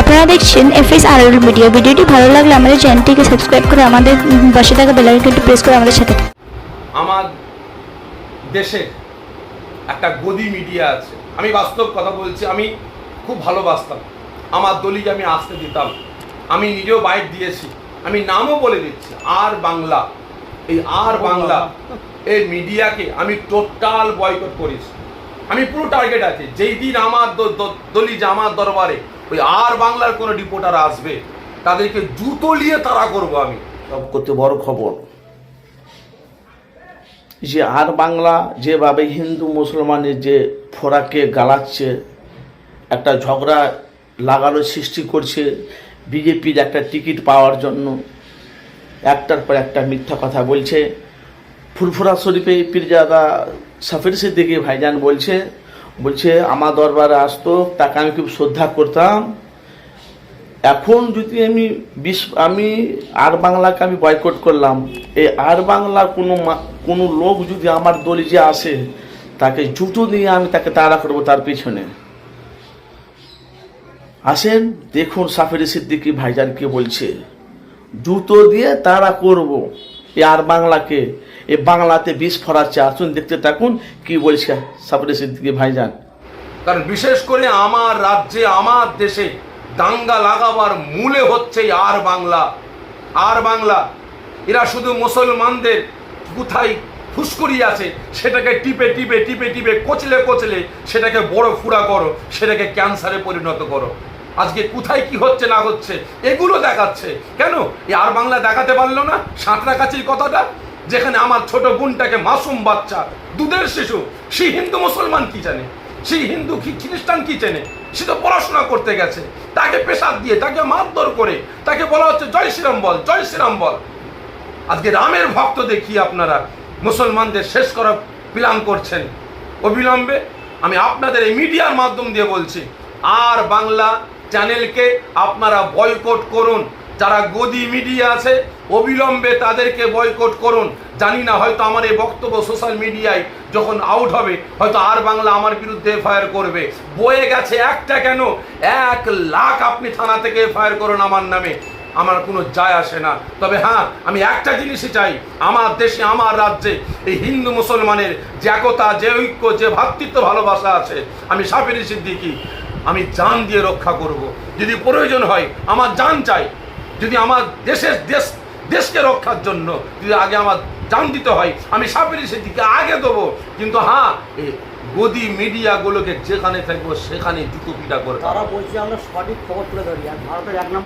আপনারা দেখছেন এফএস আর মিডিয়া। ভিডিওটি ভালো লাগলে আমাদের চ্যানেলটিকে সাবস্ক্রাইব করে আমাদের পাশে থাকা বেল আইকনটি প্রেস করে আমাদের সাথে থাকুন। আমার দেশে একটা গদি মিডিয়া আছে। আমি বাস্তব কথা বলছি আমি খুব ভালোবাসতাম। আমার দলিকে আমি আসতে দিতাম। আমি নিজেও বাইক দিয়েছি। আমি নামও বলে দিচ্ছি আর বাংলা। এই আর বাংলা এই মিডিয়াকে আমি টোটাল বয়কট করেছি। আমি পুরো টার্গেট আছে। যেই দিন আমার দলি আমার দরবারে ওই আর বাংলার কোনো রিপোর্টার আসবে, তাদেরকে জুতো নিয়ে তারা করব আমি। সব করতে বড় খবর। যে আর বাংলা যেভাবে হিন্দু মুসলমানের যে ফোরাকে গালাচ্ছে, একটা ঝগড়া লাগানো সৃষ্টি করছে, বিজেপির একটা টিকিট পাওয়ার জন্য, একটার পর একটা মিথ্যা কথা বলছে ফুরফুরা শরীফে পীরজাদা সাফির সিদ্দিকি ভাইজান বলছে বলছে, আমার দরবারে আসতো, তাকে আমি খুব শ্রদ্ধা করতাম। এখন যদি আমি বিশ, আমি আর বাংলাকে আমি বয়কট করলাম, এই আর বাংলা কোনো কোনো লোক যদি আমার দলে যে আসে, তাকে জুতো দিয়ে আমি তাকে তাড়া করব তার পিছনে। আসেন, দেখুন সাফেরি সিদ্দিকি ভাইজান কি বলছে। জুতো দিয়ে তাড়া করব এ আর বাংলাকে এ বাংলাতে বিষ ফরাচ্ছে, আসুন দেখতে থাকুন, কি বলছে সাফেরি সিদ্দিকি ভাইজান। কারণ বিশেষ করে আমার রাজ্যে, আমার দেশে দাঙ্গা লাগাবার মূলে হচ্ছে আর বাংলা। আর বাংলা, এরা শুধু মুসলমানদের কোথায় ফুসকুড়ি আছে, সেটাকে টিপে টিপে টিপে টিপে, কচলে কচলে সেটাকে বড় ফুরা করো, সেটাকে ক্যান্সারে পরিণত করো। আজকে কোথায় কি হচ্ছে, না হচ্ছে, এগুলো দেখাচ্ছে। কেন? এই আর বাংলা দেখাতে পারল না? সাঁতরাকাছির কথাটা? যেখানে আমার ছোট বোনটাকে মাসুম বাচ্চা, দুধের শিশু। সেই হিন্দু মুসলমান কি জানে? সেই হিন্দু কি খ্রিস্টান কি চেনে? সে তো পড়াশোনা করতে গেছে। তাকে পেশাদ দিয়ে, তাকে মারধর করে, তাকে বলা হচ্ছে জয় শ্রীরাম বল, জয় শ্রীরাম বল। আজকে রামের ভক্ত দেখিয়ে আপনারা, মুসলমানদের শেষ করার প্ল্যান করছেন। অবিলম্বে আমি আপনাদের এই মিডিয়ার মাধ্যম দিয়ে বলছি, আর বাংলা চ্যানেলকে আপনারা বয়কট করুন। যারা গদি মিডিয়া আছে, অবিলম্বে তাদেরকে বয়কট করুন। জানি না, হয়তো আমার এই বক্তব্য সোশ্যাল মিডিয়ায় যখন আউট হবে, হয়তো আর বাংলা আমার বিরুদ্ধে এফআইআর করবে। বয়ে গেছে একটা কেন? এক লাখ আপনি থানা থেকে এফআইআর করুন আমার নামে। আমার কোনো যায় আসে না। তবে হ্যাঁ আমি একটা জিনিসই চাই। আমার দেশে, আমার রাজ্যে এই হিন্দু মুসলমানের যে একতা, যে ঐক্য, যে ভ্রাতৃত্ব ভালোবাসা আছে, আমি সাফিরি সিদ্দিকি, আমি জান দিয়ে রক্ষা করব। যদি প্রয়োজন হয়, আমার জান চাই। যদি আমার দেশের দেশ, দেশকে রক্ষার জন্য যদি আগে আমার জান দিতে হয়, আমি সাপের সেদিকে আগে দেবো। কিন্তু হ্যাঁ গদি মিডিয়াগুলোকে যেখানে থাকব সেখানে জুতো পিটা করে তারা বলছে আমরা সঠিক খবর তুলে ধরি। আর ভারতের এক নম্বর